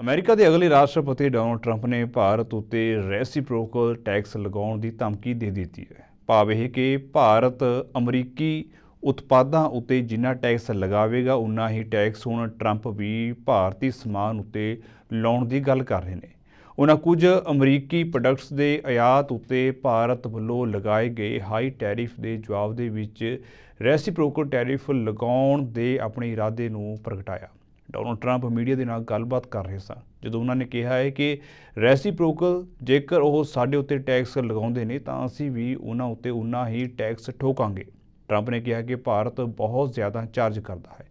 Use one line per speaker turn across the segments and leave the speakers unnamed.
America ਦੇ ਅਗਲੇ ਰਾਸ਼ਟਰਪਤੀ ਡੋਨਲਡ ਟਰੰਪ ਨੇ ਭਾਰਤ ਉੱਤੇ ਰੈਸੀਪ੍ਰੋਕਲ ਟੈਕਸ ਲਗਾਉਣ ਦੀ ਧਮਕੀ ਦੇ ਦਿੱਤੀ ਹੈ। ਭਾਵ ਇਹ ਕਿ ਭਾਰਤ ਅਮਰੀਕੀ ਉਤਪਾਦਾਂ ਉੱਤੇ ਜਿੰਨਾ ਟੈਕਸ ਲਗਾਵੇਗਾ ਉਨਾ ਹੀ ਟੈਕਸ ਹੁਣ ਟਰੰਪ ਵੀ ਭਾਰਤੀ ਸਮਾਨ ਉੱਤੇ ਲਾਉਣ ਦੀ ਗੱਲ ਕਰ ਰਹੇ ਨੇ। ਉਹਨਾਂ ਕੁਝ ਅਮਰੀਕੀ ਪ੍ਰੋਡਕਟਸ ਦੇ ਆਯਾਤ ਉੱਤੇ ਭਾਰਤ ਵੱਲੋਂ ਲਗਾਏ ਗਏ ਹਾਈ ਟੈਰਿਫ ਦੇ ਜਵਾਬ ਦੇ ਵਿੱਚ ਰੈਸਿਪਰੋਕਲ ਟੈਰਿਫ ਲਗਾਉਣ ਦੇ ਆਪਣੇ ਇਰਾਦੇ ਨੂੰ ਪ੍ਰਗਟਾਇਆ। ਡੋਨਲਡ ਟਰੰਪ ਮੀਡੀਆ ਦੇ ਨਾਲ ਗੱਲਬਾਤ ਕਰ ਰਹੇ ਸਨ। ਜਦੋਂ ਉਹਨਾਂ ਨੇ ਕਿਹਾ ਹੈ ਕਿ ਰੈਸਿਪਰੋਕਲ ਜੇਕਰ ਉਹ ਸਾਡੇ ਉੱਤੇ ਟੈਕਸ ਲਗਾਉਂਦੇ ਨੇ, ਤਾਂ ਅਸੀਂ ਵੀ ਉਹਨਾਂ ਉੱਤੇ ਉਨਾ ਹੀ ਟੈਕਸ ਠੋਕਾਂਗੇ। ਟਰੰਪ ਨੇ ਕਿਹਾ ਕਿ ਭਾਰਤ ਬਹੁਤ ਜ਼ਿਆਦਾ ਚਾਰਜ ਕਰਦਾ ਹੈ।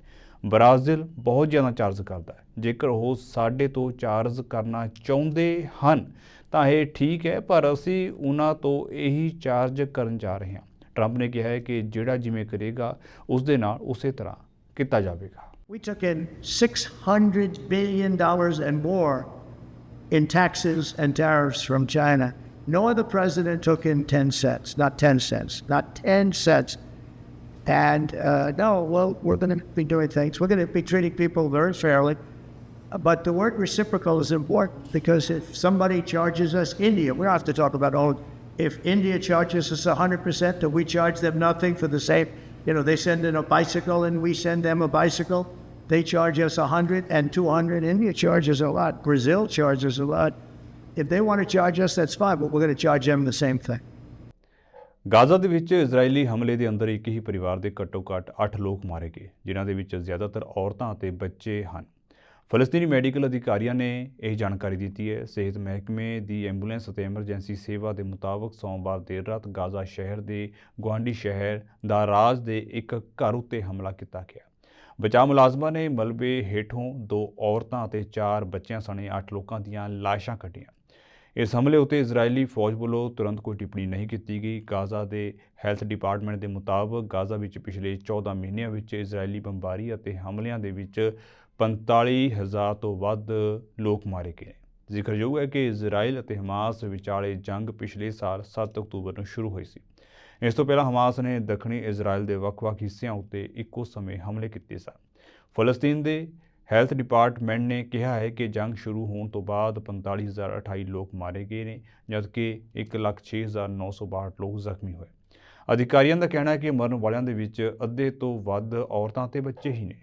ਬ੍ਰਾਜ਼ੀਲ ਬਹੁਤ ਜ਼ਿਆਦਾ ਚਾਰਜ ਕਰਦਾ ਹੈ। ਜੇਕਰ ਉਹ ਸਾਡੇ ਤੋਂ ਚਾਰਜ ਕਰਨਾ ਚਾਹੁੰਦੇ ਹਨ, ਤਾਂ ਇਹ ਠੀਕ ਹੈ, ਪਰ ਅਸੀਂ ਉਹਨਾਂ ਤੋਂ ਇਹੀ ਚਾਰਜ ਕਰਨ ਜਾ ਰਹੇ ਹਾਂ। ਟਰੰਪ ਨੇ ਕਿਹਾ ਹੈ ਕਿ ਜਿਹੜਾ ਜਿਵੇਂ ਕਰੇਗਾ ਉਸ ਦੇ ਨਾਲ ਉਸੇ ਤਰ੍ਹਾਂ ਕੀਤਾ ਜਾਵੇਗਾ।
We took in $600 billion and more in taxes and tariffs from China. No other president took in 10 cents, not 10 cents, not 10 cents. And uh, no, well, we're going to be doing things. We're going to be treating people very fairly. But the word reciprocal is important because if somebody charges us, India, we don't have to talk about, oh, if India charges us 100%, do we charge them nothing for the same? You know, they send in a bicycle and we send them a bicycle. They charge us 100 and 200. India charges a lot. Brazil charges a lot. If they want to charge us, that's fine, but we're going to charge them the same thing.
Gaza ਦੇ ਵਿੱਚ ਇਜ਼ਰਾਈਲੀ ਹਮਲੇ ਦੇ ਅੰਦਰ ਇੱਕ ਹੀ ਪਰਿਵਾਰ ਦੇ ਘੱਟੋ-ਘੱਟ 8 ਲੋਕ ਮਾਰੇ ਗਏ ਜਿਨ੍ਹਾਂ ਦੇ ਵਿੱਚ ਜ਼ਿਆਦਾਤਰ ਔਰਤਾਂ ਅਤੇ ਬੱਚੇ ਹਨ ਫਲਸਤੀਨੀ ਮੈਡੀਕਲ ਅਧਿਕਾਰੀਆਂ ਨੇ ਇਹ ਜਾਣਕਾਰੀ ਦਿੱਤੀ ਹੈ ਸਿਹਤ ਮਹਿਕਮੇ ਦੀ ਐਂਬੂਲੈਂਸ ਅਤੇ ਐਮਰਜੈਂਸੀ ਸੇਵਾ ਦੇ ਮੁਤਾਬਕ ਸੋਮਵਾਰ ਦੇਰ ਰਾਤ ਗਾਜ਼ਾ ਸ਼ਹਿਰ ਦੇ ਗੁਆਂਢੀ ਸ਼ਹਿਰ ਦਾ ਰਾਜ ਦੇ ਇੱਕ ਘਰ ਉੱਤੇ ਹਮਲਾ ਕੀਤਾ ਗਿਆ ਬਚਾਅ ਮੁਲਾਜ਼ਮਾਂ ਨੇ ਮਲਬੇ ਹੇਠੋਂ ਦੋ ਔਰਤਾਂ ਅਤੇ ਚਾਰ ਬੱਚਿਆਂ ਸਣੇ 8 ਲੋਕਾਂ ਦੀਆਂ ਲਾਸ਼ਾਂ ਕੱਢੀਆਂ। ਇਸ ਹਮਲੇ ਉੱਤੇ ਇਜ਼ਰਾਈਲੀ ਫੌਜ ਵੱਲੋਂ ਤੁਰੰਤ ਕੋਈ ਟਿੱਪਣੀ ਨਹੀਂ ਕੀਤੀ ਗਈ। ਗਾਜ਼ਾ ਦੇ ਹੈਲਥ ਡਿਪਾਰਟਮੈਂਟ ਦੇ ਮੁਤਾਬਕ ਗਾਜ਼ਾ ਵਿੱਚ ਪਿਛਲੇ 14 ਮਹੀਨਿਆਂ ਵਿੱਚ ਇਜ਼ਰਾਈਲੀ ਬੰਬਾਰੀ ਅਤੇ ਹਮਲਿਆਂ ਦੇ ਵਿੱਚ 45000 ਤੋਂ ਵੱਧ ਲੋਕ ਮਾਰੇ ਗਏ। ਜ਼ਿਕਰਯੋਗ ਹੈ ਕਿ ਇਜ਼ਰਾਈਲ ਅਤੇ ਹਮਾਸ ਵਿਚਾਲੇ ਜੰਗ ਪਿਛਲੇ ਸਾਲ 7 ਅਕਤੂਬਰ ਨੂੰ ਸ਼ੁਰੂ ਹੋਈ ਸੀ। ਇਸ ਤੋਂ ਪਹਿਲਾਂ ਹਮਾਸ ਨੇ ਦੱਖਣੀ ਇਜ਼ਰਾਈਲ ਦੇ ਵੱਖ-ਵੱਖ ਹਿੱਸਿਆਂ ਉੱਤੇ ਇੱਕੋ ਸਮੇਂ ਹਮਲੇ ਕੀਤੇ ਸਨ। ਫਲਸਤੀਨ ਦੇ ਹੈਲਥ ਡਿਪਾਰਟਮੈਂਟ ਨੇ ਕਿਹਾ ਹੈ ਕਿ ਜੰਗ ਸ਼ੁਰੂ ਹੋਣ ਤੋਂ ਬਾਅਦ 45028 ਲੋਕ ਮਾਰੇ ਗਏ ਨੇ, ਜਦਕਿ 106962 ਲੋਕ ਜ਼ਖਮੀ ਹੋਏ। ਅਧਿਕਾਰੀਆਂ ਦਾ ਕਹਿਣਾ ਹੈ ਕਿ ਮਰਨ ਵਾਲਿਆਂ ਦੇ ਵਿੱਚ ਅੱਧੇ ਤੋਂ ਵੱਧ ਔਰਤਾਂ ਤੇ ਬੱਚੇ ਹੀ ਨੇ।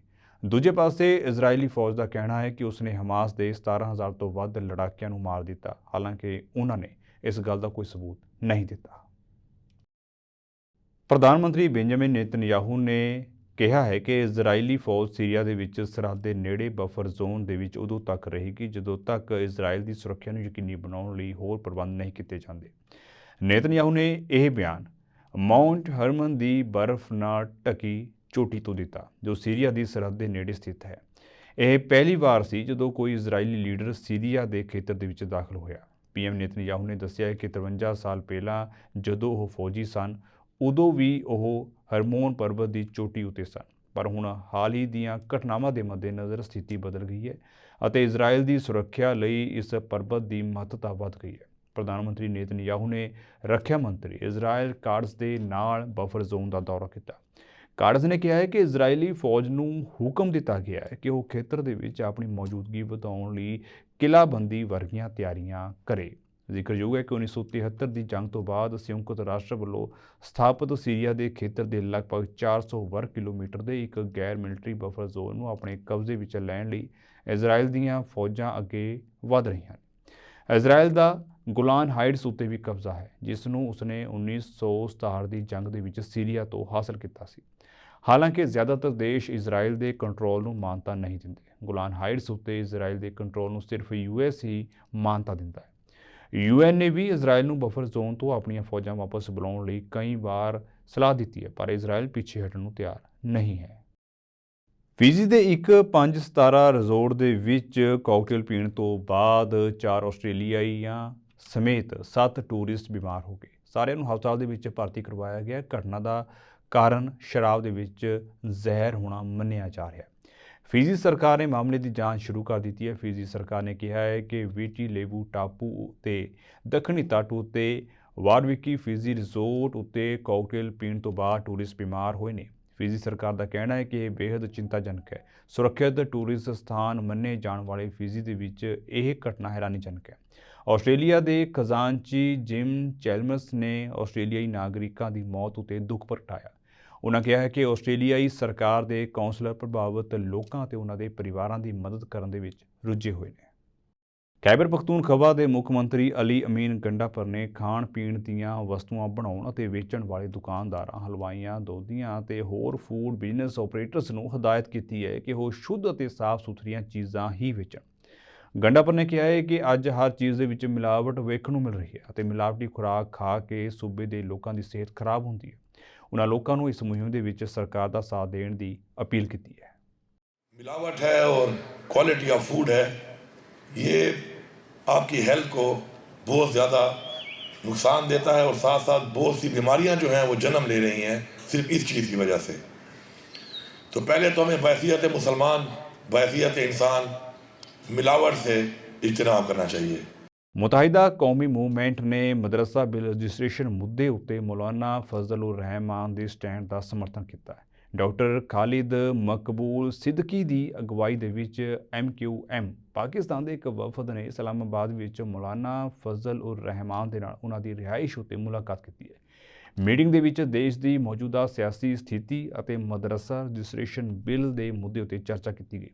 ਦੂਜੇ ਪਾਸੇ ਇਜ਼ਰਾਈਲੀ ਫੌਜ ਦਾ ਕਹਿਣਾ ਹੈ ਕਿ ਉਸਨੇ ਹਮਾਸ ਦੇ 17000 ਤੋਂ ਵੱਧ ਲੜਾਕਿਆਂ ਨੂੰ ਮਾਰ ਦਿੱਤਾ। ਹਾਲਾਂਕਿ ਉਹਨਾਂ ਨੇ ਇਸ ਗੱਲ ਦਾ ਕੋਈ ਸਬੂਤ ਨਹੀਂ ਦਿੱਤਾ। ਪ੍ਰਧਾਨ ਮੰਤਰੀ ਬੈਂਜਾਮਿਨ ਨੇਤਨਯਾਹੂ ਨੇ ਕਿਹਾ ਹੈ ਕਿ ਇਜ਼ਰਾਈਲੀ ਫੌਜ ਸੀਰੀਆ ਦੇ ਵਿੱਚ ਸਰਹੱਦ ਦੇ ਨੇੜੇ ਬਫਰ ਜ਼ੋਨ ਦੇ ਵਿੱਚ ਉਦੋਂ ਤੱਕ ਰਹੇਗੀ ਜਦੋਂ ਤੱਕ ਇਜ਼ਰਾਈਲ ਦੀ ਸੁਰੱਖਿਆ ਨੂੰ ਯਕੀਨੀ ਬਣਾਉਣ ਲਈ ਹੋਰ ਪ੍ਰਬੰਧ ਨਹੀਂ ਕੀਤੇ ਜਾਂਦੇ। ਨੇਤਨਯਾਹੂ ਨੇ ਇਹ ਬਿਆਨ ਮਾਉਂਟ ਹਰਮਨ ਦੀ ਬਰਫ਼ ਨਾਲ ਢਕੀ ਚੋਟੀ ਤੋਂ ਦਿੱਤਾ, ਜੋ ਸੀਰੀਆ ਦੀ ਸਰਹੱਦ ਦੇ ਨੇੜੇ ਸਥਿਤ ਹੈ। ਇਹ ਪਹਿਲੀ ਵਾਰ ਸੀ ਜਦੋਂ ਕੋਈ ਇਜ਼ਰਾਈਲੀ ਲੀਡਰ ਸੀਰੀਆ ਦੇ ਖੇਤਰ ਦੇ ਵਿੱਚ ਦਾਖਲ ਹੋਇਆ। ਪੀਐਮ ਨੇਤਨਯਾਹੂ ਨੇ ਦੱਸਿਆ ਕਿ 53 ਸਾਲ ਪਹਿਲਾਂ ਜਦੋਂ ਉਹ ਫੌਜੀ ਸਨ ਉਦੋਂ ਵੀ ਉਹ ਹਰਮੋਨ ਪਰਬਤ ਦੀ ਚੋਟੀ ਉਤੇ ਸਨ। ਪਰ ਹੁਣ ਹਾਲ ਹੀ ਦੀਆਂ ਘਟਨਾਵਾਂ ਦੇ ਮੱਦੇਨਜ਼ਰ ਸਥਿਤੀ ਬਦਲ ਗਈ ਹੈ ਅਤੇ ਇਜ਼ਰਾਈਲ ਦੀ ਸੁਰੱਖਿਆ ਲਈ ਇਸ ਪਰਬਤ ਦੀ ਮਹੱਤਤਾ ਵਧ ਗਈ ਹੈ। ਪ੍ਰਧਾਨ ਮੰਤਰੀ ਨੇਤਨਯਾਹੂ ਨੇ ਰੱਖਿਆ ਮੰਤਰੀ ਇਜ਼ਰਾਈਲ ਕਾਰਡਸ ਦੇ ਨਾਲ ਬਫਰ ਜ਼ੋਨ ਦਾ ਦੌਰਾ ਕੀਤਾ। ਕਾਰਡਸ ਨੇ ਕਿਹਾ ਹੈ ਕਿ ਇਜ਼ਰਾਈਲੀ ਫੌਜ ਨੂੰ ਹੁਕਮ ਦਿੱਤਾ ਗਿਆ ਹੈ ਕਿ ਉਹ ਖੇਤਰ ਦੇ ਵਿੱਚ ਆਪਣੀ ਮੌਜੂਦਗੀ ਵਧਾਉਣ ਲਈ ਕਿਲਾਬੰਦੀ ਵਰਗੀਆਂ ਤਿਆਰੀਆਂ ਕਰੇ। ਜ਼ਿਕਰਯੋਗ ਹੈ ਕਿ 1973 ਦੀ ਜੰਗ ਤੋਂ ਬਾਅਦ ਸੰਯੁਕਤ ਰਾਸ਼ਟਰ ਵੱਲੋਂ ਸਥਾਪਿਤ ਸੀਰੀਆ ਦੇ ਖੇਤਰ ਦੇ ਲਗਭਗ 400 ਵਰਗ ਕਿਲੋਮੀਟਰ ਦੇ ਇੱਕ ਗੈਰ ਮਿਲਟਰੀ ਬਫਰ ਜ਼ੋਨ ਨੂੰ ਆਪਣੇ ਕਬਜ਼ੇ ਵਿੱਚ ਲੈਣ ਲਈ ਇਜ਼ਰਾਈਲ ਦੀਆਂ ਫੌਜਾਂ ਅੱਗੇ ਵਧ ਰਹੀਆਂ ਹਨ। ਇਜ਼ਰਾਈਲ ਦਾ ਗੁਲਾਨ ਹਾਈਟਸ ਉੱਤੇ ਵੀ ਕਬਜ਼ਾ ਹੈ, ਜਿਸ ਨੂੰ ਉਸਨੇ 1967 ਦੀ ਜੰਗ ਦੇ ਵਿੱਚ ਸੀਰੀਆ ਤੋਂ ਹਾਸਲ ਕੀਤਾ ਸੀ। ਹਾਲਾਂਕਿ ਜ਼ਿਆਦਾਤਰ ਦੇਸ਼ ਇਜ਼ਰਾਈਲ ਦੇ ਕੰਟਰੋਲ ਨੂੰ ਮਾਨਤਾ ਨਹੀਂ ਦਿੰਦੇ। ਗੁਲਾਨ ਹਾਈਟਸ ਉੱਤੇ ਇਜ਼ਰਾਈਲ ਦੇ ਕੰਟਰੋਲ ਨੂੰ ਸਿਰਫ ਯੂਐਸ ਹੀ ਮਾਨਤਾ ਦਿੰਦਾ ਹੈ। ਯੂਐਨ ਨੇ ਵੀ ਇਜ਼ਰਾਈਲ ਨੂੰ ਬਫਰ ਜ਼ੋਨ ਤੋਂ ਆਪਣੀਆਂ ਫੌਜਾਂ ਵਾਪਸ ਬੁਲਾਉਣ ਲਈ ਕਈ ਵਾਰ ਸਲਾਹ ਦਿੱਤੀ ਹੈ, ਪਰ ਇਜ਼ਰਾਈਲ ਪਿੱਛੇ ਹਟਣ ਨੂੰ ਤਿਆਰ ਨਹੀਂ ਹੈ। ਫੀਜੀ ਦੇ ਇੱਕ ਪੰਜ ਸਤਾਰਾ ਰਿਜ਼ੋਰਟ ਦੇ ਵਿੱਚ ਕਾਕਟੇਲ ਪੀਣ ਤੋਂ ਬਾਅਦ ਚਾਰ ਆਸਟ੍ਰੇਲੀਆਈਆਂ ਸਮੇਤ 7 ਟੂਰਿਸਟ ਬਿਮਾਰ ਹੋ ਗਏ। ਸਾਰਿਆਂ ਨੂੰ ਹਸਪਤਾਲ ਦੇ ਵਿੱਚ ਭਰਤੀ ਕਰਵਾਇਆ ਗਿਆ। ਘਟਨਾ ਦਾ ਕਾਰਨ ਸ਼ਰਾਬ ਦੇ ਵਿੱਚ ਜ਼ਹਿਰ ਹੋਣਾ ਮੰਨਿਆ ਜਾ ਰਿਹਾ ਹੈ। ਫਿਜ਼ੀ ਸਰਕਾਰ ਨੇ ਮਾਮਲੇ ਦੀ ਜਾਂਚ ਸ਼ੁਰੂ ਕਰ ਦਿੱਤੀ ਹੈ। ਫੀਜੀ ਸਰਕਾਰ ਨੇ ਕਿਹਾ ਹੈ ਕਿ ਵੀਟੀ ਲੇਬੂ ਟਾਪੂ ਤੇ ਦੱਖਣੀ ਤੱਟ ਉਤੇ, ਵਾਰਵਿਕੀ ਫਿਜ਼ੀ ਰਿਜ਼ੋਰਟ ਉਤੇ ਕਾਕਟੇਲ ਪੀਣ ਤੋਂ ਬਾਅਦ ਟੂਰਿਸਟ ਬਿਮਾਰ ਹੋਏ ਨੇ। ਫਿਜੀ ਸਰਕਾਰ ਦਾ ਕਹਿਣਾ ਹੈ ਕਿ ਇਹ ਬੇहद ਚਿੰਤਾਜਨਕ ਹੈ। ਸੁਰੱਖਿਅਤ ਟੂਰਿਸਟ ਸਥਾਨ ਮੰਨੇ ਜਾਣ ਵਾਲੇ ਫਿਜੀ ਦੇ ਵਿੱਚ ਇਹ ਘਟਨਾ ਹੈਰਾਨੀਜਨਕ ਹੈ। ਆਸਟ੍ਰੇਲੀਆ ਦੇ ਖਜ਼ਾਨਚੀ ਜਿਮ ਚੈਲਮਸ ਨੇ ਆਸਟ੍ਰੇਲੀਆਈ ਨਾਗਰਿਕਾਂ ਦੀ ਮੌਤ ਉਤੇ ਦੁੱਖ ਪ੍ਰਗਟਾਇਆ। ਉਹਨਾਂ ਕਿਹਾ ਹੈ ਕਿ ਆਸਟ੍ਰੇਲੀਆਈ ਸਰਕਾਰ ਦੇ ਕੌਂਸਲਰ ਪ੍ਰਭਾਵਿਤ ਲੋਕਾਂ ਅਤੇ ਉਹਨਾਂ ਦੇ ਪਰਿਵਾਰਾਂ ਦੀ ਮਦਦ ਕਰਨ ਦੇ ਵਿੱਚ ਰੁੱਝੇ ਹੋਏ ਨੇ। ਖੈਬਰ ਪਖਤੂਨਖਵਾ ਦੇ ਮੁੱਖ ਮੰਤਰੀ ਅਲੀ ਅਮੀਨ ਗੰਡਾਪਰ ਨੇ ਖਾਣ ਪੀਣ ਦੀਆਂ ਵਸਤੂਆਂ ਬਣਾਉਣ ਅਤੇ ਵੇਚਣ ਵਾਲੇ ਦੁਕਾਨਦਾਰਾਂ, ਹਲਵਾਈਆਂ, ਦੋਧੀਆਂ ਅਤੇ ਹੋਰ ਫੂਡ ਬਿਜ਼ਨਸ ਆਪਰੇਟਰਸ ਨੂੰ ਹਦਾਇਤ ਕੀਤੀ ਹੈ ਕਿ ਉਹ ਸ਼ੁੱਧ ਅਤੇ ਸਾਫ਼ ਸੁਥਰੀਆਂ ਚੀਜ਼ਾਂ ਹੀ ਵੇਚਣ। ਗੰਡਾਪਰ ਨੇ ਕਿਹਾ ਹੈ ਕਿ ਅੱਜ ਹਰ ਚੀਜ਼ ਦੇ ਵਿੱਚ ਮਿਲਾਵਟ ਵੇਖਣ ਨੂੰ ਮਿਲ ਰਹੀ ਹੈ ਅਤੇ ਮਿਲਾਵਟੀ ਖੁਰਾਕ ਖਾ ਕੇ ਸੂਬੇ ਦੇ ਲੋਕਾਂ ਦੀ ਸਿਹਤ ਖਰਾਬ ਹੁੰਦੀ ਹੈ। ਉਹਨਾਂ ਲੋਕਾਂ ਨੂੰ ਇਸ ਮੁਹਿੰਮ ਦੇ ਵਿੱਚ ਸਰਕਾਰ ਦਾ ਸਾਥ ਦੇਣ ਦੀ ਅਪੀਲ ਕੀਤੀ ਹੈ
मिलावट है और क्वालिटी ऑफ फूड है ये आपकी हेल्थ को बहुत ज़्यादा नुकसान देता है और साथ साथ बहुत सी बीमारियां जो हैं वो जन्म ले रही हैं सिर्फ इस चीज़ की वजह से तो पहले तो हमें बैसीत मुसलमान बैसीत इंसान मिलावट से इजतनाब करना चाहिए
ਮੁਤਹਿਦਾ ਕੌਮੀ ਮੂਵਮੈਂਟ ਨੇ ਮਦਰਸਾ ਬਿੱਲ ਰਜਿਸਟ੍ਰੇਸ਼ਨ ਮੁੱਦੇ ਉੱਤੇ ਮੌਲਾਨਾ ਫਜ਼ਲ ਉਰ ਰਹਿਮਾਨ ਦੇ ਸਟੈਂਡ ਦਾ ਸਮਰਥਨ ਕੀਤਾ ਹੈ। ਡਾਕਟਰ ਖਾਲਿਦ ਮਕਬੂਲ ਸਿੱਦਕੀ ਦੀ ਅਗਵਾਈ ਦੇ ਵਿੱਚ ਐਮਕਿਊਐਮ ਪਾਕਿਸਤਾਨ ਦੇ ਇੱਕ ਵਫਦ ਨੇ ਇਸਲਾਮਾਬਾਦ ਵਿੱਚ ਮੌਲਾਨਾ ਫਜ਼ਲ ਉਰ ਰਹਿਮਾਨ ਦੇ ਨਾਲ ਉਹਨਾਂ ਦੀ ਰਿਹਾਇਸ਼ ਉੱਤੇ ਮੁਲਾਕਾਤ ਕੀਤੀ ਹੈ। ਮੀਟਿੰਗ ਦੇ ਵਿੱਚ ਦੇਸ਼ ਦੀ ਮੌਜੂਦਾ ਸਿਆਸੀ ਸਥਿਤੀ ਅਤੇ ਮਦਰਸਾ ਰਜਿਸਟ੍ਰੇਸ਼ਨ ਬਿੱਲ ਦੇ ਮੁੱਦੇ ਉੱਤੇ ਚਰਚਾ ਕੀਤੀ ਗਈ।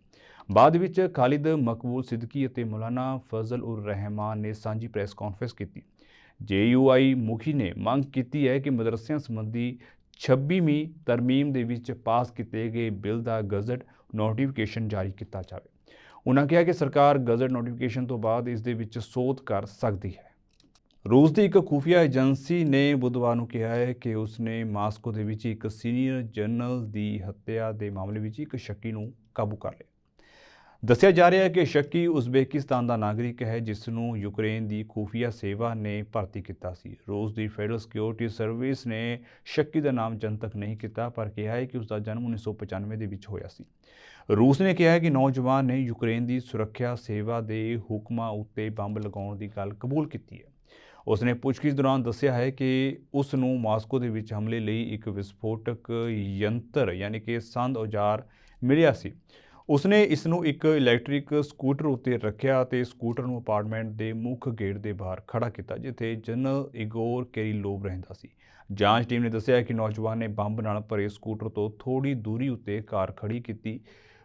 ਬਾਅਦ ਵਿੱਚ ਖਾਲਿਦ ਮਕਬੂਲ ਸਿੱਦਕੀ ਅਤੇ ਮੌਲਾਨਾ ਫਜ਼ਲ ਉਰ ਰਹਿਮਾਨ ਨੇ ਸਾਂਝੀ ਪ੍ਰੈਸ ਕਾਨਫਰੰਸ ਕੀਤੀ। ਜੇਯੂਆਈ ਮੁਖੀ ਨੇ ਮੰਗ ਕੀਤੀ ਹੈ ਕਿ ਮਦਰਸਿਆਂ ਸੰਬੰਧੀ 26ਵੀਂ ਤਰਮੀਮ ਦੇ ਵਿੱਚ ਪਾਸ ਕੀਤੇ ਗਏ ਬਿੱਲ ਦਾ ਗਜ਼ਟ ਨੋਟੀਫਿਕੇਸ਼ਨ ਜਾਰੀ ਕੀਤਾ ਜਾਵੇ। ਉਹਨਾਂ ਕਿਹਾ ਕਿ ਸਰਕਾਰ ਗਜ਼ਟ ਨੋਟੀਫਿਕੇਸ਼ਨ ਤੋਂ ਬਾਅਦ ਇਸ ਦੇ ਵਿੱਚ ਸੋਧ ਕਰ ਸਕਦੀ ਹੈ। ਰੂਸ ਦੀ ਇੱਕ ਖੂਫੀਆ ਏਜੰਸੀ ਨੇ ਬੁੱਧਵਾਰ ਨੂੰ ਕਿਹਾ ਹੈ ਕਿ ਉਸਨੇ ਮਾਸਕੋ ਦੇ ਵਿੱਚ ਇੱਕ ਸੀਨੀਅਰ ਜਨਰਲ ਦੀ ਹੱਤਿਆ ਦੇ ਮਾਮਲੇ ਵਿੱਚ ਇੱਕ ਸ਼ੱਕੀ ਨੂੰ ਕਾਬੂ ਕਰ ਲਿਆ। ਦੱਸਿਆ ਜਾ ਰਿਹਾ ਹੈ ਕਿ ਸ਼ੱਕੀ ਉਜ਼ਬੇਕਿਸਤਾਨ ਦਾ ਨਾਗਰਿਕ ਹੈ ਜਿਸ ਨੂੰ ਯੂਕਰੇਨ ਦੀ ਖੂਫੀਆ ਸੇਵਾ ਨੇ ਭਰਤੀ ਕੀਤਾ ਸੀ। ਰੂਸ ਦੀ ਫੈਡਰਲ ਸਿਕਿਉਰਿਟੀ ਸਰਵਿਸ ਨੇ ਸ਼ੱਕੀ ਦਾ ਨਾਮ ਜਨਤਕ ਨਹੀਂ ਕੀਤਾ, ਪਰ ਕਿਹਾ ਹੈ ਕਿ ਉਸ ਦਾ ਜਨਮ 1995 ਦੇ ਵਿੱਚ ਹੋਇਆ ਸੀ। ਰੂਸ ਨੇ ਕਿਹਾ ਹੈ ਕਿ ਨੌਜਵਾਨ ਨੇ ਯੂਕਰੇਨ ਦੀ ਸੁਰੱਖਿਆ ਸੇਵਾ ਦੇ ਹੁਕਮਾਂ ਉੱਤੇ ਬੰਬ ਲਗਾਉਣ ਦੀ ਗੱਲ ਕਬੂਲ ਕੀਤੀ ਹੈ। ਉਸ ਨੇ ਪੁੱਛਗਿੱਛ ਦੌਰਾਨ ਦੱਸਿਆ ਹੈ ਕਿ ਉਸ ਨੂੰ ਮਾਸਕੋ ਦੇ ਵਿੱਚ ਹਮਲੇ ਲਈ ਇੱਕ ਵਿਸਫੋਟਕ ਯੰਤਰ, ਯਾਨੀ ਕਿ ਸੰਦ ਔਜ਼ਾਰ ਮਿਲਿਆ ਸੀ। ਉਸਨੇ ਇਸ ਨੂੰ ਇੱਕ ਇਲੈਕਟ੍ਰਿਕ ਸਕੂਟਰ ਉੱਤੇ ਰੱਖਿਆ ਅਤੇ ਸਕੂਟਰ ਨੂੰ ਅਪਾਰਟਮੈਂਟ ਦੇ ਮੁੱਖ ਗੇਟ ਦੇ ਬਾਹਰ ਖੜਾ ਕੀਤਾ, ਜਿੱਥੇ ਜਨਰਲ ਇਗੋਰ ਕੈਰੀਲੋਵ ਰਹਿੰਦਾ ਸੀ। ਜਾਂਚ ਟੀਮ ਨੇ ਦੱਸਿਆ ਕਿ ਨੌਜਵਾਨ ਨੇ ਬੰਬ ਨਾਲ ਭਰੇ ਸਕੂਟਰ ਤੋਂ ਥੋੜੀ ਦੂਰੀ ਉੱਤੇ ਕਾਰ ਖੜੀ ਕੀਤੀ।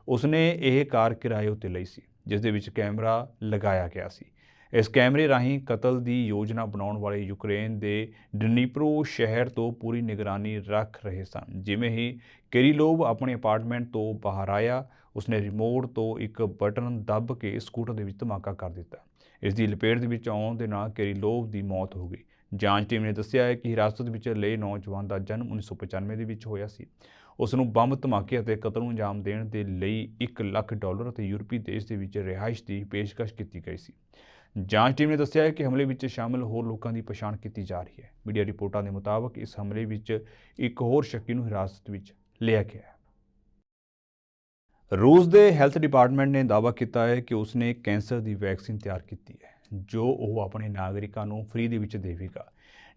ਉਸਨੇ ਇਹ ਕਾਰ ਕਿਰਾਏ ਉੱਤੇ ਲਈ ਸੀ, ਜਿਸ ਦੇ ਵਿੱਚ ਕੈਮਰਾ ਲਗਾਇਆ ਗਿਆ ਸੀ। ਇਸ ਕੈਮਰੇ ਰਾਹੀਂ ਕਤਲ ਦੀ ਯੋਜਨਾ ਬਣਾਉਣ ਵਾਲੇ ਯੂਕਰੇਨ ਦੇ ਡਨੀਪਰੋ ਸ਼ਹਿਰ ਤੋਂ ਪੂਰੀ ਨਿਗਰਾਨੀ ਰੱਖ ਰਹੇ ਸਨ, ਜਿਵੇਂ ਹੀ ਕੈਰੀਲੋਵ ਆਪਣੇ ਅਪਾਰਟਮੈਂਟ ਤੋਂ ਬਾਹਰ ਆਇਆ ਉਸਨੇ ਰਿਮੋਟ ਤੋਂ ਇੱਕ ਬਟਨ ਦੱਬ ਕੇ ਸਕੂਟਰ ਦੇ ਵਿੱਚ ਧਮਾਕਾ ਕਰ ਦਿੱਤਾ। ਇਸ ਦੀ ਲਪੇਟ ਦੇ ਵਿੱਚ ਆਉਣ ਦੇ ਨਾਲ ਕੈਰੀਲੋਵ ਦੀ ਮੌਤ ਹੋ ਗਈ। ਜਾਂਚ ਟੀਮ ਨੇ ਦੱਸਿਆ ਹੈ ਕਿ ਹਿਰਾਸਤ ਵਿੱਚ ਲਏ ਨੌਜਵਾਨ ਦਾ ਜਨਮ 1995 ਦੇ ਵਿੱਚ ਹੋਇਆ ਸੀ। ਉਸ ਨੂੰ ਬੰਬ, ਧਮਾਕੇ ਅਤੇ ਕਤਲ ਨੂੰ ਅੰਜਾਮ ਦੇਣ ਦੇ ਲਈ 1 ਲੱਖ ਡਾਲਰ ਅਤੇ ਯੂਰਪੀ ਦੇਸ਼ ਦੇ ਵਿੱਚ ਰਿਹਾਇਸ਼ ਦੀ ਪੇਸ਼ਕਸ਼ ਕੀਤੀ ਗਈ ਸੀ। ਜਾਂਚ ਟੀਮ ਨੇ ਦੱਸਿਆ ਹੈ ਕਿ ਹਮਲੇ ਵਿੱਚ ਸ਼ਾਮਲ ਹੋਰ ਲੋਕਾਂ ਦੀ ਪਛਾਣ ਕੀਤੀ ਜਾ ਰਹੀ ਹੈ। ਮੀਡੀਆ ਰਿਪੋਰਟਾਂ ਦੇ ਮੁਤਾਬਕ ਇਸ ਹਮਲੇ ਵਿੱਚ ਇੱਕ ਹੋਰ ਸ਼ੱਕੀ ਨੂੰ ਹਿਰਾਸਤ ਵਿੱਚ ਲਿਆ ਗਿਆ ਹੈ। ਰੂਸ ਦੇ ਹੈਲਥ ਡਿਪਾਰਟਮੈਂਟ ਨੇ ਦਾਅਵਾ ਕੀਤਾ ਹੈ ਕਿ ਉਸਨੇ ਕੈਂਸਰ ਦੀ ਵੈਕਸੀਨ ਤਿਆਰ ਕੀਤੀ ਹੈ, ਜੋ ਉਹ ਆਪਣੇ ਨਾਗਰਿਕਾਂ ਨੂੰ ਫ੍ਰੀ ਦੇ ਵਿੱਚ ਦੇਵੇਗਾ।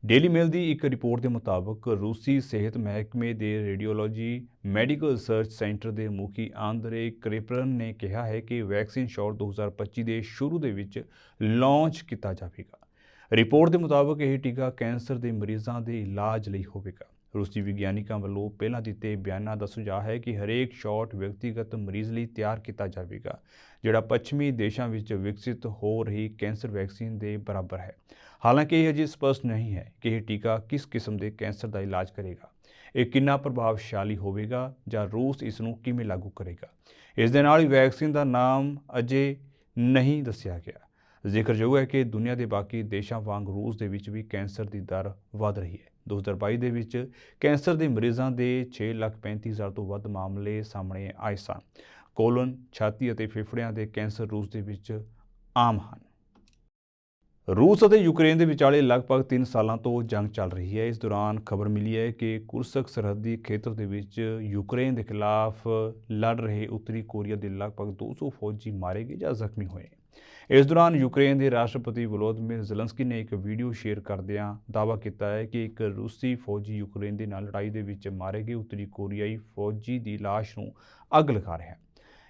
ਡੇਲੀ ਮੇਲ ਦੀ ਇੱਕ ਰਿਪੋਰਟ ਦੇ ਮੁਤਾਬਕ, ਰੂਸੀ ਸਿਹਤ ਮਹਿਕਮੇ ਦੇ ਰੇਡੀਓਲੋਜੀ, ਮੈਡੀਕਲ ਰਿਸਰਚ ਸੈਂਟਰ ਦੇ ਮੁਖੀ ਆਂਦਰੇ ਕ੍ਰਿਪਰਨ ਨੇ ਕਿਹਾ ਹੈ ਕਿ ਵੈਕਸੀਨ ਸ਼ਾਟ 2025 ਦੇ ਸ਼ੁਰੂ ਦੇ ਵਿੱਚ ਲਾਂਚ ਕੀਤਾ ਜਾਵੇਗਾ। ਰਿਪੋਰਟ ਦੇ ਮੁਤਾਬਕ, ਇਹ ਟੀਕਾ ਕੈਂਸਰ ਦੇ ਮਰੀਜ਼ਾਂ ਦੇ ਇਲਾਜ ਲਈ ਹੋਵੇਗਾ। ਰੂਸੀ ਵਿਗਿਆਨੀਆਂ ਵੱਲੋਂ ਪਹਿਲਾਂ ਦਿੱਤੇ ਬਿਆਨਾਂ ਦਾ ਸੁਝਾਅ ਹੈ ਕਿ ਹਰੇਕ ਸ਼ਾਟ ਵਿਅਕਤੀਗਤ ਮਰੀਜ਼ ਲਈ ਤਿਆਰ ਕੀਤਾ ਜਾਵੇਗਾ, ਜਿਹੜਾ ਪੱਛਮੀ ਦੇਸ਼ਾਂ ਵਿੱਚ ਵਿਕਸਿਤ ਹੋ ਰਹੀ ਕੈਂਸਰ ਵੈਕਸੀਨ ਦੇ ਬਰਾਬਰ ਹੈ। ਹਾਲਾਂਕਿ ਇਹ ਅਜੇ ਸਪਸ਼ਟ ਨਹੀਂ ਹੈ ਕਿ ਇਹ ਟੀਕਾ ਕਿਸ ਕਿਸਮ ਦੇ ਕੈਂਸਰ ਦਾ ਇਲਾਜ ਕਰੇਗਾ। ਇਹ ਕਿੰਨਾ ਪ੍ਰਭਾਵਸ਼ਾਲੀ ਹੋਵੇਗਾ ਜਾਂ ਰੂਸ ਇਸ ਨੂੰ ਕਿਵੇਂ ਲਾਗੂ ਕਰੇਗਾ? ਇਸ ਦੇ ਨਾਲ ਹੀ ਵੈਕਸੀਨ ਦਾ ਨਾਮ ਅਜੇ ਨਹੀਂ ਦੱਸਿਆ ਗਿਆ। ਜ਼ਿਕਰਯੋਗ ਹੈ ਕਿ ਦੁਨੀਆ ਦੇ ਬਾਕੀ ਦੇਸ਼ਾਂ ਵਾਂਗ ਰੂਸ ਦੇ ਵਿੱਚ ਵੀ ਕੈਂਸਰ ਦੀ ਦਰ ਵਧ ਰਹੀ ਹੈ। 2022 ਦੇ ਵਿੱਚ ਕੈਂਸਰ ਦੇ ਮਰੀਜ਼ਾਂ ਦੇ 6,35,000 ਤੋਂ ਵੱਧ ਮਾਮਲੇ ਸਾਹਮਣੇ ਆਏ ਸਨ। ਕੋਲਨ ਛਾਤੀ ਅਤੇ ਫੇਫੜਿਆਂ ਦੇ ਕੈਂਸਰ ਰੂਸ ਦੇ ਵਿੱਚ ਆਮ ਹਨ। ਰੂਸ ਅਤੇ ਯੂਕਰੇਨ ਦੇ ਵਿਚਾਲੇ ਲਗਭਗ 3 ਸਾਲਾਂ ਤੋਂ ਜੰਗ ਚੱਲ ਰਹੀ ਹੈ। ਇਸ ਦੌਰਾਨ ਖਬਰ ਮਿਲੀ ਹੈ ਕਿ ਕੁਰਸਕ ਸਰਹੱਦੀ ਖੇਤਰ ਦੇ ਵਿੱਚ ਯੂਕਰੇਨ ਦੇ ਖਿਲਾਫ ਲੜ ਰਹੇ ਉੱਤਰੀ ਕੋਰੀਆ ਦੇ ਲਗਭਗ 200 ਫੌਜੀ ਮਾਰੇ ਗਏ ਜਾਂ ਜ਼ਖਮੀ ਹੋਏ। ਇਸ ਦੌਰਾਨ ਯੂਕਰੇਨ ਦੇ ਰਾਸ਼ਟਰਪਤੀ ਵਲੋਦੀਮਿਰ ਜ਼ੈਲੈਂਸਕੀ ਨੇ ਇੱਕ ਵੀਡੀਓ ਸ਼ੇਅਰ ਕਰਦਿਆਂ ਦਾਅਵਾ ਕੀਤਾ ਹੈ ਕਿ ਇੱਕ ਰੂਸੀ ਫੌਜੀ ਯੂਕਰੇਨ ਦੇ ਨਾਲ ਲੜਾਈ ਦੇ ਵਿੱਚ ਮਾਰੇ ਗਏ ਉੱਤਰੀ ਕੋਰੀਆਈ ਫੌਜੀ ਦੀ ਲਾਸ਼ ਨੂੰ ਅੱਗ ਲਗਾ ਰਿਹਾ ਹੈ।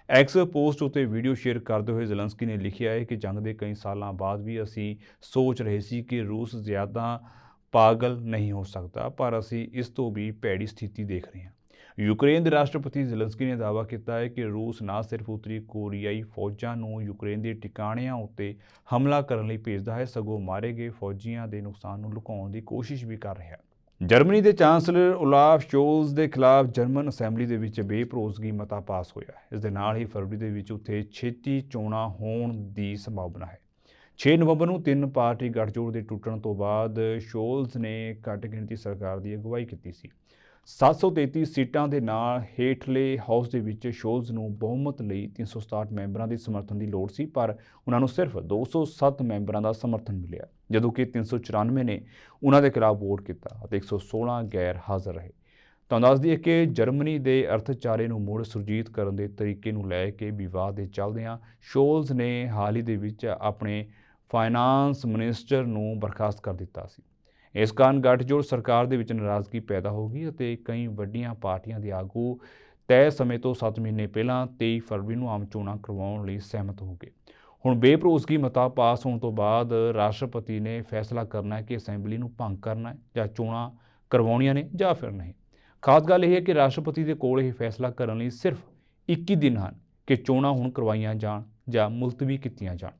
ਐਕਸ ਪੋਸਟ ਉਤੇ ਵੀਡੀਓ ਸ਼ੇਅਰ ਕਰਦੇ ਹੋਏ ਜ਼ੈਲੈਂਸਕੀ ਨੇ ਲਿਖਿਆ ਹੈ ਕਿ ਜੰਗ ਦੇ ਕਈ ਸਾਲਾਂ ਬਾਅਦ ਵੀ ਅਸੀਂ ਸੋਚ ਰਹੇ ਸੀ ਕਿ ਰੂਸ ਜ਼ਿਆਦਾ ਪਾਗਲ ਨਹੀਂ ਹੋ ਸਕਦਾ, ਪਰ ਅਸੀਂ ਇਸ ਤੋਂ ਵੀ ਭੈੜੀ ਸਥਿਤੀ ਦੇਖ ਰਹੇ ਹਾਂ। ਯੂਕਰੇਨ ਦੇ ਰਾਸ਼ਟਰਪਤੀ ਜ਼ੈਲੈਂਸਕੀ ਨੇ ਦਾਅਵਾ ਕੀਤਾ ਹੈ ਕਿ ਰੂਸ ਨਾ ਸਿਰਫ ਉੱਤਰੀ ਕੋਰੀਆਈ ਫੌਜਾਂ ਨੂੰ ਯੂਕਰੇਨ ਦੇ ਟਿਕਾਣਿਆਂ ਉੱਤੇ ਹਮਲਾ ਕਰਨ ਲਈ ਭੇਜਦਾ ਹੈ, ਸਗੋਂ ਮਾਰੇ ਗਏ ਫੌਜੀਆਂ ਦੇ ਨੁਕਸਾਨ ਨੂੰ ਲੁਕਾਉਣ ਦੀ ਕੋਸ਼ਿਸ਼ ਵੀ ਕਰ ਰਿਹਾ ਹੈ। ਜਰਮਨੀ ਦੇ ਚਾਂਸਲਰ ਉਲਾਫ ਸ਼ੋਲਜ਼ ਦੇ ਖਿਲਾਫ ਜਰਮਨ ਅਸੈਂਬਲੀ ਦੇ ਵਿੱਚ ਬੇਪਰੋਸਗੀ ਮਤਾ ਪਾਸ ਹੋਇਆ ਇਸ ਦੇ ਨਾਲ ਹੀ ਫਰਵਰੀ ਦੇ ਵਿੱਚ ਉੱਥੇ ਛੇਤੀ ਚੋਣਾਂ ਹੋਣ ਦੀ ਸੰਭਾਵਨਾ ਹੈ। 6 ਨਵੰਬਰ ਨੂੰ ਤਿੰਨ ਪਾਰਟੀ ਗੱਠਜੋੜ ਦੇ ਟੁੱਟਣ ਤੋਂ ਬਾਅਦ ਸ਼ੋਲਜ਼ ਨੇ ਘੱਟ ਗਿਣਤੀ ਸਰਕਾਰ ਦੀ ਅਗਵਾਈ ਕੀਤੀ ਸੀ। 733 ਸੀਟਾਂ ਦੇ ਨਾਲ ਹੇਠਲੇ ਹਾਊਸ ਦੇ ਵਿੱਚ ਸ਼ੋਲਜ਼ ਨੂੰ ਬਹੁਮਤ ਲਈ 367 ਮੈਂਬਰਾਂ ਦੇ ਸਮਰਥਨ ਦੀ ਲੋੜ ਸੀ, ਪਰ ਉਹਨਾਂ ਨੂੰ ਸਿਰਫ 207 ਮੈਂਬਰਾਂ ਦਾ ਸਮਰਥਨ ਮਿਲਿਆ, ਜਦੋਂ ਕਿ 394 ਨੇ ਉਹਨਾਂ ਦੇ ਖਿਲਾਫ ਵੋਟ ਕੀਤਾ ਅਤੇ 116 ਗੈਰ ਹਾਜ਼ਰ ਰਹੇ। ਤੁਹਾਨੂੰ ਦੱਸ ਦਈਏ ਕਿ ਜਰਮਨੀ ਦੇ ਅਰਥਚਾਰੇ ਨੂੰ ਮੁੜ ਸੁਰਜੀਤ ਕਰਨ ਦੇ ਤਰੀਕੇ ਨੂੰ ਲੈ ਕੇ ਵਿਵਾਦ ਦੇ ਚੱਲਦਿਆਂ ਸ਼ੋਲਜ਼ ਨੇ ਹਾਲ ਹੀ ਦੇ ਵਿੱਚ ਆਪਣੇ ਫਾਈਨਾਂਸ ਮਿਨਿਸਟਰ ਨੂੰ ਬਰਖਾਸਤ ਕਰ ਦਿੱਤਾ ਸੀ। ਇਸ ਕਾਰਨ ਗੱਠਜੋੜ ਸਰਕਾਰ ਦੇ ਵਿੱਚ ਨਾਰਾਜ਼ਗੀ ਪੈਦਾ ਹੋ ਗਈ ਅਤੇ ਕਈ ਵੱਡੀਆਂ ਪਾਰਟੀਆਂ ਦੇ ਆਗੂ ਤੈਅ ਸਮੇਂ ਤੋਂ 7 ਮਹੀਨੇ ਪਹਿਲਾਂ 23 ਫਰਵਰੀ ਨੂੰ ਆਮ ਚੋਣਾਂ ਕਰਵਾਉਣ ਲਈ ਸਹਿਮਤ ਹੋ ਗਏ। ਹੁਣ ਬੇਪਰੋਸਗੀ ਮਤਾ ਪਾਸ ਹੋਣ ਤੋਂ ਬਾਅਦ ਰਾਸ਼ਟਰਪਤੀ ਨੇ ਫੈਸਲਾ ਕਰਨਾ ਹੈ ਕਿ ਅਸੈਂਬਲੀ ਨੂੰ ਭੰਗ ਕਰਨਾ ਹੈ ਜਾਂ ਚੋਣਾਂ ਕਰਵਾਉਣੀਆਂ ਨੇ ਜਾਂ ਫਿਰ ਨਹੀਂ। ਖਾਸ ਗੱਲ ਇਹ ਹੈ ਕਿ ਰਾਸ਼ਟਰਪਤੀ ਦੇ ਕੋਲ ਇਹ ਫੈਸਲਾ ਕਰਨ ਲਈ ਸਿਰਫ 21 ਦਿਨ ਹਨ ਕਿ ਚੋਣਾਂ ਹੁਣ ਕਰਵਾਈਆਂ ਜਾਣ ਜਾਂ ਮੁਲਤਵੀ ਕੀਤੀਆਂ ਜਾਣ।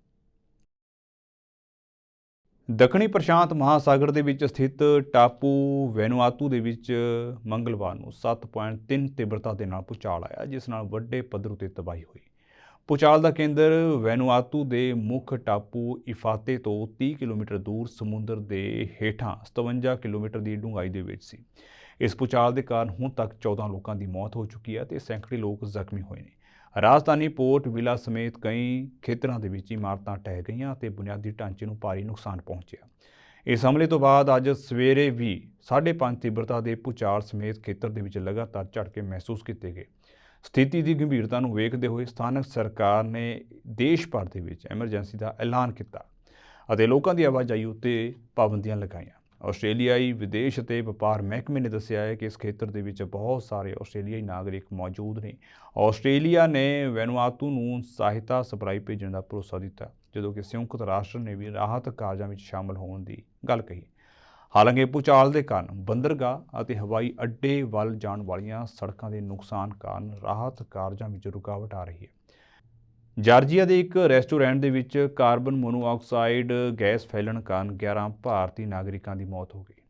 ਦੱਖਣੀ ਪ੍ਰਸ਼ਾਂਤ ਮਹਾਸਾਗਰ ਦੇ ਵਿੱਚ ਸਥਿਤ ਟਾਪੂ ਵੈਨੂਆਤੂ ਦੇ ਵਿੱਚ ਮੰਗਲਵਾਰ ਨੂੰ 7.3 ਤੀਬਰਤਾ ਦੇ ਨਾਲ ਭੂਚਾਲ ਆਇਆ, ਜਿਸ ਨਾਲ ਵੱਡੇ ਪੱਧਰ ਉਤੇ ਤਬਾਹੀ ਹੋਈ। ਭੂਚਾਲ ਦਾ ਕੇਂਦਰ ਵੈਨੂਆਤੂ ਦੇ ਮੁੱਖ ਟਾਪੂ ਇਫਾਤੇ ਤੋਂ 30 ਕਿਲੋਮੀਟਰ ਦੂਰ ਸਮੁੰਦਰ ਦੇ ਹੇਠਾਂ 57 ਕਿਲੋਮੀਟਰ ਦੀ ਡੂੰਘਾਈ ਦੇ ਵਿੱਚ ਸੀ। ਇਸ ਭੂਚਾਲ ਦੇ ਕਾਰਨ ਹੁਣ ਤੱਕ 14 ਲੋਕਾਂ ਦੀ ਮੌਤ ਹੋ ਚੁੱਕੀ ਹੈ ਤੇ ਸੈਂਕੜੇ ਲੋਕ ਜ਼ਖਮੀ ਹੋਏ ਨੇ। ਰਾਜਧਾਨੀ ਪੋਰਟ ਵਿਲਾ ਸਮੇਤ ਕਈ ਖੇਤਰਾਂ ਦੇ ਵਿੱਚ ਇਮਾਰਤਾਂ ਢਹਿ ਗਈਆਂ ਤੇ ਬੁਨਿਆਦੀ ਢਾਂਚੇ ਨੂੰ ਭਾਰੀ ਨੁਕਸਾਨ ਪਹੁੰਚਿਆ। ਇਸ ਹਮਲੇ ਤੋਂ ਬਾਅਦ ਅੱਜ ਸਵੇਰੇ ਵੀ 5.5 ਤੀਬਰਤਾ ਦੇ ਭੂਚਾਲ ਸਮੇਤ ਖੇਤਰ ਦੇ ਵਿੱਚ ਲਗਾਤਾਰ ਝਟਕੇ ਮਹਿਸੂਸ ਕੀਤੇ ਗਏ। ਸਥਿਤੀ ਦੀ ਗੰਭੀਰਤਾ ਨੂੰ ਵੇਖਦੇ ਹੋਏ ਸਥਾਨਕ ਸਰਕਾਰ ਨੇ ਦੇਸ਼ ਭਰ ਦੇ ਵਿੱਚ ਐਮਰਜੈਂਸੀ ਦਾ ਐਲਾਨ ਕੀਤਾ ਅਤੇ ਲੋਕਾਂ ਦੀ ਆਵਾਜਾਈ ਉੱਤੇ ਪਾਬੰਦੀਆਂ ਲਗਾਈਆਂ। ਆਸਟ੍ਰੇਲੀਆਈ ਵਿਦੇਸ਼ ਅਤੇ ਵਪਾਰ ਮਹਿਕਮੇ ਨੇ ਦੱਸਿਆ ਹੈ ਕਿ ਇਸ ਖੇਤਰ ਦੇ ਵਿੱਚ ਬਹੁਤ ਸਾਰੇ ਆਸਟ੍ਰੇਲੀਆਈ ਨਾਗਰਿਕ ਮੌਜੂਦ ਨੇ। ਆਸਟ੍ਰੇਲੀਆ ਨੇ ਵੈਨੂਆਤੂ ਨੂੰ ਸਹਾਇਤਾ ਸਪਲਾਈ ਭੇਜਣ ਦਾ ਭਰੋਸਾ ਦਿੱਤਾ, ਜਦੋਂ ਕਿ ਸੰਯੁਕਤ ਰਾਸ਼ਟਰ ਨੇ ਵੀ ਰਾਹਤ ਕਾਰਜਾਂ ਵਿੱਚ ਸ਼ਾਮਲ ਹੋਣ ਦੀ ਗੱਲ ਕਹੀ। ਹਾਲਾਂਕਿ ਭੂਚਾਲ ਦੇ ਕਾਰਨ ਬੰਦਰਗਾਹ ਅਤੇ ਹਵਾਈ ਅੱਡੇ ਵੱਲ ਜਾਣ ਵਾਲੀਆਂ ਸੜਕਾਂ ਦੇ ਨੁਕਸਾਨ ਕਾਰਨ ਰਾਹਤ ਕਾਰਜਾਂ ਵਿੱਚ ਰੁਕਾਵਟ ਆ ਰਹੀ ਹੈ। ਜਾਰਜੀਆ ਦੇ ਇੱਕ ਰੈਸਟੋਰੈਂਟ ਦੇ ਵਿੱਚ ਕਾਰਬਨ ਮੋਨੋਆਕਸਾਈਡ ਗੈਸ ਫੈਲਣ ਕਾਰਨ 11 ਭਾਰਤੀ ਨਾਗਰਿਕਾਂ ਦੀ ਮੌਤ ਹੋ ਗਈ।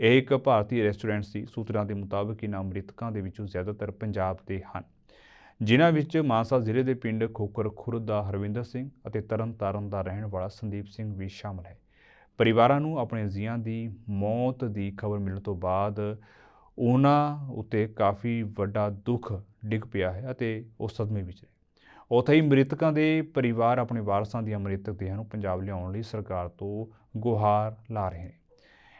ਇਹ ਇੱਕ ਭਾਰਤੀ ਰੈਸਟੋਰੈਂਟ ਸੀ। ਸੂਤਰਾਂ ਦੇ ਮੁਤਾਬਕ ਇਹਨਾਂ ਮ੍ਰਿਤਕਾਂ ਦੇ ਵਿੱਚੋਂ ਜ਼ਿਆਦਾਤਰ ਪੰਜਾਬ ਦੇ ਹਨ। ਜਿਨ੍ਹਾਂ ਵਿੱਚ ਮਾਨਸਾ ਜ਼ਿਲ੍ਹੇ ਦੇ ਪਿੰਡ ਖੋਕਰ ਖੁਰਦ ਦਾ ਹਰਵਿੰਦਰ ਸਿੰਘ ਅਤੇ ਤਰਨਤਾਰਨ ਦਾ ਰਹਿਣ ਵਾਲਾ ਸੰਦੀਪ ਸਿੰਘ ਵੀ ਸ਼ਾਮਲ ਹੈ। ਪਰਿਵਾਰਾਂ ਨੂੰ ਆਪਣੇ ਜ਼ੀਆਂ ਦੀ ਮੌਤ ਦੀ ਖਬਰ ਮਿਲਣ ਤੋਂ ਬਾਅਦ ਉਹਨਾਂ ਉੱਤੇ ਕਾਫੀ ਵੱਡਾ ਦੁੱਖ ਡਿੱਗ ਪਿਆ ਹੈ ਅਤੇ ਉਹ ਸਦਮੇ ਵਿੱਚ ਨੇ ਉੱਥੇ ਹੀ ਮ੍ਰਿਤਕਾਂ ਦੇ ਪਰਿਵਾਰ ਆਪਣੇ ਵਾਰਸਾਂ ਦੀਆਂ ਮ੍ਰਿਤਕ ਦੇਹਾਂ ਨੂੰ ਪੰਜਾਬ ਲਿਆਉਣ ਲਈ ਸਰਕਾਰ ਤੋਂ ਗੁਹਾਰ ਲਾ ਰਹੇ ਨੇ।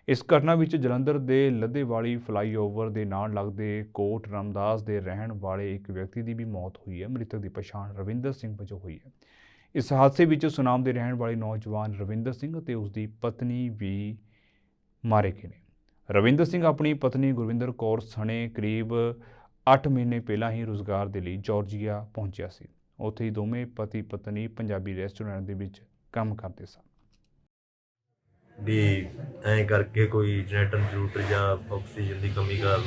ਇਸ ਘਟਨਾ ਵਿੱਚ ਜਲੰਧਰ ਦੇ ਲੱਦੇਵਾਲੀ ਫਲਾਈਓਵਰ ਦੇ ਨਾਲ ਲੱਗਦੇ ਕੋਟ ਰਾਮਦਾਸ ਦੇ ਰਹਿਣ ਵਾਲੇ ਇੱਕ ਵਿਅਕਤੀ ਦੀ ਵੀ ਮੌਤ ਹੋਈ ਹੈ। ਮ੍ਰਿਤਕ ਦੀ ਪਛਾਣ ਰਵਿੰਦਰ ਸਿੰਘ ਵਜੋਂ ਹੋਈ ਹੈ। ਇਸ ਹਾਦਸੇ ਵਿੱਚ ਸੁਨਾਮ ਦੇ ਰਹਿਣ ਵਾਲੇ ਨੌਜਵਾਨ ਰਵਿੰਦਰ ਸਿੰਘ ਅਤੇ ਉਸ ਦੀ ਪਤਨੀ ਵੀ ਮਾਰੇ ਗਏ ਨੇ। ਰਵਿੰਦਰ ਸਿੰਘ ਆਪਣੀ ਪਤਨੀ ਗੁਰਵਿੰਦਰ ਕੌਰ ਸਣੇ ਕਰੀਬ 8 ਮਹੀਨੇ ਪਹਿਲਾਂ ਹੀ ਰੁਜ਼ਗਾਰ ਦੇ ਲਈ ਜਾਰਜੀਆ ਪਹੁੰਚਿਆ ਸੀ। ਉੱਥੇ ਹੀ ਦੋਵੇਂ ਪਤੀ ਪਤਨੀ ਪੰਜਾਬੀ ਰੈਸਟੋਰੈਂਟ ਦੇ ਵਿੱਚ ਕੰਮ ਕਰਦੇ ਸਨ।
ਵੀ ਐਂ ਕਰਕੇ ਕੋਈ ਜਨਰੇਟਰ ਜਰੂਟਰ ਜਾਂ ਆਕਸੀਜਨ ਦੀ ਕਮੀ ਕਾਰਨ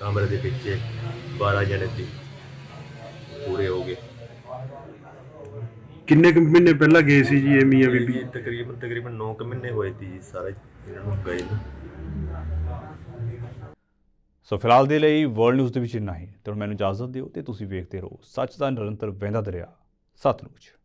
ਕਮਰੇ ਦੇ ਵਿੱਚ 12 ਜਣੇ ਸੀ। ਪੂਰੇ ਹੋ ਗਏ।
ਕਿੰਨੇ ਕੁ ਮਹੀਨੇ ਪਹਿਲਾਂ ਗਏ ਸੀ ਜੀ ਇਹ ਮੀਆਂ ਬੀਬੀ?
ਤਕਰੀਬਨ ਤਕਰੀਬਨ 9 ਕੁ ਮਹੀਨੇ ਹੋਏ ਸੀ ਜੀ ਸਾਰੇ ਇਹਨਾਂ ਨੂੰ ਗਏ ਨੂੰ।
ਸੋ ਫਿਲਹਾਲ ਦੇ ਲਈ ਵਰਲਡ ਨਿਊਜ਼ ਦੇ ਵਿੱਚ ਇੰਨਾ ਹੀ। ਤੇ ਹੁਣ ਮੈਨੂੰ ਇਜਾਜ਼ਤ ਦਿਓ ਤੇ ਤੁਸੀਂ ਵੇਖਦੇ ਰਹੋ ਸੱਚ ਦਾ ਨਿਰੰਤਰ ਵਹਿੰਦਾ ਦਰਿਆ, ਸਤਲੁਜ।